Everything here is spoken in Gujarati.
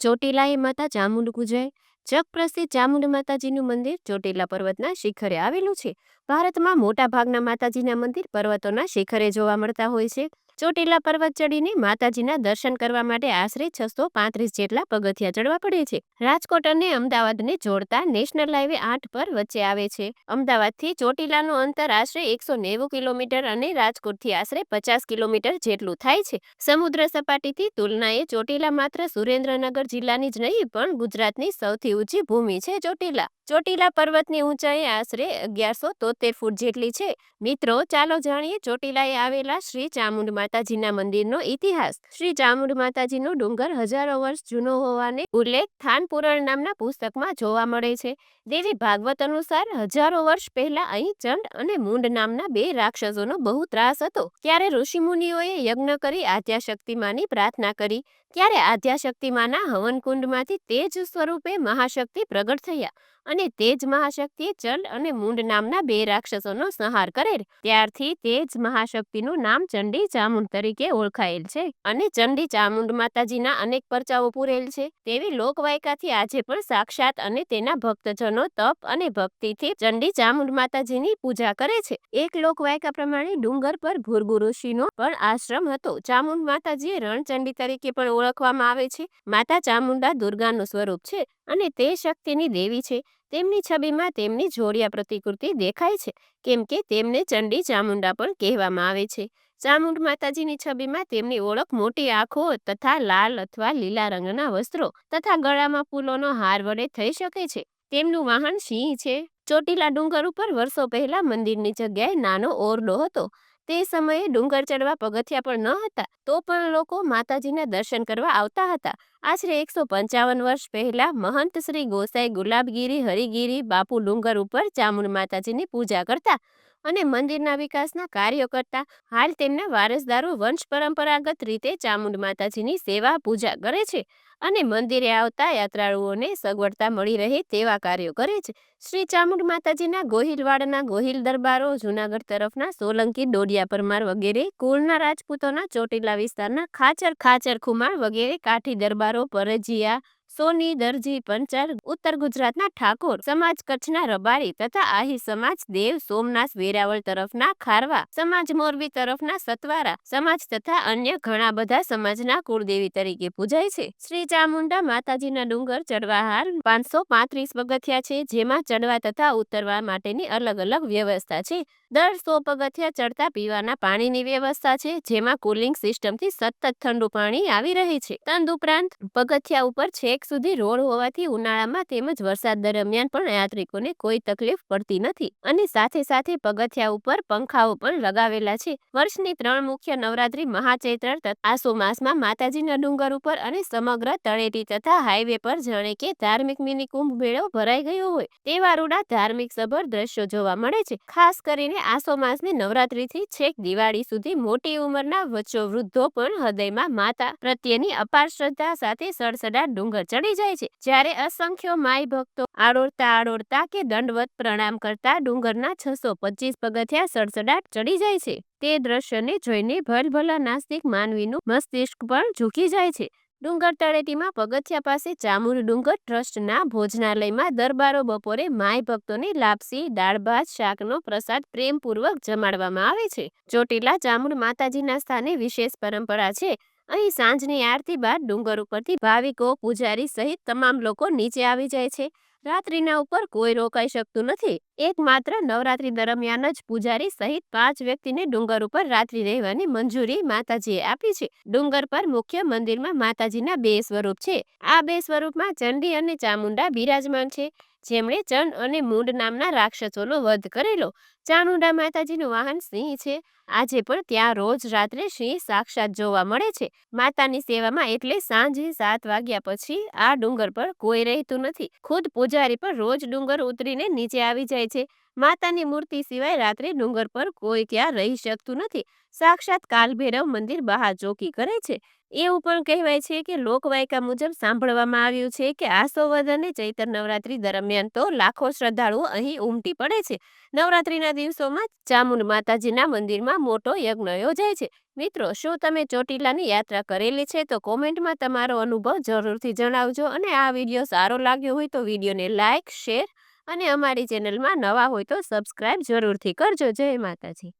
ચોટીલાએ માતા ચામુંડ પૂજાય જગપ્રસિદ્ધ ચામુંડ માતાજીનું મંદિર ચોટીલા પર્વતના શિખરે આવેલું છે. ભારતમાં મોટાભાગના માતાજીના મંદિર પર્વતોના શિખરે જોવા મળતા હોય છે. ચોટીલા પર્વત ચડીને માતાજીના દર્શન કરવા માટે આશરે છસો પાંત્રીસ જેટલા પગથિયા ચડવા પડે છે. રાજકોટ અને અમદાવાદને જોડતા નેશનલ હાઈવે આઠ પર વચ્ચે આવે છે. અમદાવાદથી ચોટીલાનું અંતર આશરે એકસો નેવું કિલોમીટર અને રાજકોટથી આશરે પચાસ કિલોમીટર જેટલું થાય છે. સમુદ્ર સપાટીથી તુલનાએ ચોટીલા માત્ર સુરેન્દ્રનગર જિલ્લાની જ નહીં, પણ ગુજરાતની સૌથી ઊંચી ભૂમિ છે ચોટીલા. ચોટીલા પર્વતની ઊંચાઈ આશરે અગિયારસો તોતેર ફૂટ જેટલી છે. મિત્રો, ચાલો જાણીએ ચોટીલાએ આવેલા શ્રી ચામુંડ માતાજીના મંદિરનો ઇતિહાસ. શ્રી ચામુંડ માતાજીનો ડુંગર હજારો વર્ષ જૂનો હોવાને ઉલ્લેખ થાન પુરાણ નામના પુસ્તકમાં જોવા મળે છે. દેવી ભાગવત અનુસાર હજારો વર્ષ પહેલા અહીં ચંડ અને મુંડ નામના બે રાક્ષસોનો બહુ ત્રાસ હતો. ત્યારે ઋષિમુનિઓએ યજ્ઞ કરી આદ્યાશક્તિમાની પ્રાર્થના કરી. ત્યારે આદ્યાશક્તિમાના હવનકુંડમાંથી તેજ સ્વરૂપે મહાશક્તિ પ્રગટ થયા. અને તે જ મહાશક્તિએ ચંડ અને મુંડ નામના બે રાક્ષસોનો સંહાર કરેલ ત્યારથી તે જ મહાશક્તિનું નામ ચંડી ચામુંડ તરીકે ઓળખાયેલ છે અને ચંડી ચામુંડ માતાજીના અનેક પરચાઓ પૂરેલ છે. તેવી લોકવાયકાથી આજે પણ સાક્ષાત અને તેના ભક્તજનો તપ અને ભક્તિથી ચંડી ચામુંડ માતાજીની પૂજા કરે છે. એક લોકવાયકા પ્રમાણે ડુંગર પર ભૂરગુ ઋષિનો પણ આશ્રમ હતો. ચામુંડ માતાજીએ રણચંડી તરીકે પણ ઓળખવામાં આવે છે. માતા ચામુંડા દુર્ગાનું સ્વરૂપ છે અને તે શક્તિની દેવી છે. તેમની છબીમાં તેમની જોડિયા પ્રતિકૃતિ દેખાય છે, કેમ કે તેમને ચંડી ચામુંડા પણ કહેવામાં આવે છે. ચામુંડ માતાજીની છબીમાં તેમની ઓળખ મોટી આંખો તથા લાલ અથવા લીલા રંગના વસ્ત્રો તથા ગળામાં ફૂલોનો હાર વડે થઈ શકે છે. તેમનું વાહન સિંહ છે. ચોટીલા ડુંગર ઉપર વર્ષો પહેલા મંદિરની જગ્યાએ નાનો ઓરડો હતો. તે સમયે ડુંગર ચડવા પગથિયા પણ ન હતા, તો પણ લોકો માતાજીના દર્શન કરવા આવતા હતા. આશરે એકસો પંચાવન વર્ષ પહેલા મહંત શ્રી ગોસાઈ ગુલાબગીરી, હરિગીરી, બાપુ ડુંગર ઉપર ચામુંડ માતાજીની પૂજા કરતા અને મંદિરના વિકાસના કાર્યો કરતા હાલ તેમના વારસદારો વંશ પરંપરાગત રીતે ચામુંડ માતાજીની સેવા, પૂજા કરે છે અને મંદિરે આવતા યાત્રાળુઓને સગવડતા મળી રહે તેવા કાર્યો કરે છે. શ્રી ચામુંડ માતાજીના ગોહિલવાડના ગોહિલ દરબારો, જુનાગઢ તરફના સોલંકી ડોડિયા પરમાર વગેરે, કુળના રાજપૂતોના ચોટીલા વિસ્તારના ખાચર ખાચર ખુમાર વગેરે કાઠી દરબારો, પરજીયા સોની, દરજી પંચાલ ઉત્તર ગુજરાતના ઠાકોર. સમાજ કચ્છના રબારી તથા આહી સમાજ દેવ, સોમનાથ, વેરાવળ તરફના ખારવા, સમાજ મોરબી તરફના સતવારા, સમાજ તથા અન્ય ઘણા બધા સમાજના કુળદેવી તરીકે પૂજાય છે. શ્રી ચામુંડા માતાજીના ડુંગર ચડવા હાલ પાંચસો પાંત્રીસ પગથિયા છે, જેમાં ચડવા તથા ઉતરવા માટેની અલગ અલગ વ્યવસ્થા છે. દર સો પગથિયા ચડતા પીવાના પાણીની વ્યવસ્થા છે, જેમાં કુલિંગ સિસ્ટમથી સતત ઠંડુ પાણી આવી રહે છે. તદ ઉપરાંત પગથિયા ઉપર છેક સુધી રોડ હોવાથી ઉનાળામાં તેમજ વરસાદ દરમિયાન પણ યાત્રિકોને કોઈ તકલીફ પડતી નથી અને સાથે સાથે પગથિયા ઉપર પંખાઓ પણ લગાવેલા છે. વર્ષની ત્રણ મુખ્ય નવરાત્રી મહાચૈત્ર આસો માસમાં માતાજીના ડુંગર ઉપર અને સમગ્ર તળેટી તથા હાઈવે પર જાણે કે ધાર્મિક મિની કુંભ મેળો ભરાઈ ગયો હોય તેવા રૂડા ધાર્મિક સભર દ્રશ્યો જોવા મળે છે. ખાસ કરીને આસો માસની નવરાત્રીથી છેક દિવાળી સુધી મોટી ઉંમરના વચ્ચો વૃદ્ધો પણ હૃદયમાં માતા પ્રત્યેની અપાર શ્રદ્ધા સાથે સડસડા ડુંગર ચડી જાય છે. જ્યારે અસંખ્ય માય ભક્તો આડોળતા આડોળતા કે દંડવત પ્રણામ કરતા ડુંગરના છસો પચીસ પગથિયા સડસડાટ ચડી જાય છે. તે દ્રશ્યને જોઈને ભલભલા નાસ્તિક માનવીનું મસ્તિષ્ક પણ ઝૂકી જાય છે. ડુંગર તળેટીમાં પગથિયા પાસે ચામુર ડુંગર ટ્રસ્ટના ભોજનાલયમાં દરબારો બપોરે માય ભક્તોને લાપસી, દાળ ભાત, શાકનો પ્રસાદ પ્રેમપૂર્વક જમાડવામાં આવે છે. ચોટીલા ચામુર માતાજીના સ્થાને વિશેષ પરંપરા છે. અહીં સાંજની આરતી બાદ ડુંગર ઉપરથી ભાવિકો, પૂજારી સહિત તમામ લોકો નીચે આવી જાય છે. રાત્રિના ઉપર કોઈ રોકાઈ શકતું નથી. એકમાત્ર નવરાત્રી દરમિયાન જ પૂજારી સહિત પાંચ વ્યક્તિને ડુંગર ઉપર રાત્રિ રહેવાની મંજૂરી માતાજીએ આપી છે. ડુંગર પર મુખ્ય મંદિરમાં માતાજીના બે સ્વરૂપ છે. આ બે સ્વરૂપમાં ચંડી અને ચામુંડા બિરાજમાન છે. જેમણે ચંડ અને મૂંડ નામના રાક્ષસોનો વધ કરેલો. ચામુંડા માતાજીનું વાહન સિંહ છે. આજે પણ ત્યાં રોજ રાત્રે સિંહ સાક્ષાત જોવા મળે છે. માતાની સેવામાં એટલે સાંજે સાત વાગ્યા પછી આ ડુંગર પર કોઈ રહેતું નથી. ખુદ પૂજારી પણ રોજ ડુંગર ઉતરીને નીચે આવી જાય છે. માતાની મૂર્તિ સિવાય રાત્રે ડુંગર પર કોઈ ક્યાં રહી શકતું નથી. સાક્ષાત કાલભૈરવ મંદિર બહાર ચોકી કરે છે. એવું પણ કહેવાય છે કે લોકવાયકા મુજબ સાંભળવામાં આવ્યું છે કે આસોવદ અને ચૈતર નવરાત્રી દરમિયાન તો લાખો શ્રદ્ધાળુઓ અહીં ઉમટી પડે છે. નવરાત્રીના દિવસોમાં ચામુંડ માતાજીના મંદિરમાં મોટો યજ્ઞ યોજાય છે. મિત્રો, શું તમે ચોટીલાની યાત્રા કરેલી છે? તો કોમેન્ટમાં તમારો અનુભવ જરૂરથી જણાવજો અને આ વીડિયો સારો લાગ્યો હોય તો વિડીયોને લાઇક શેર અને અમારી ચેનલમાં નવા હોય તો સબસ્ક્રાઇબ જરૂરથી કરજો. જય માતાજી.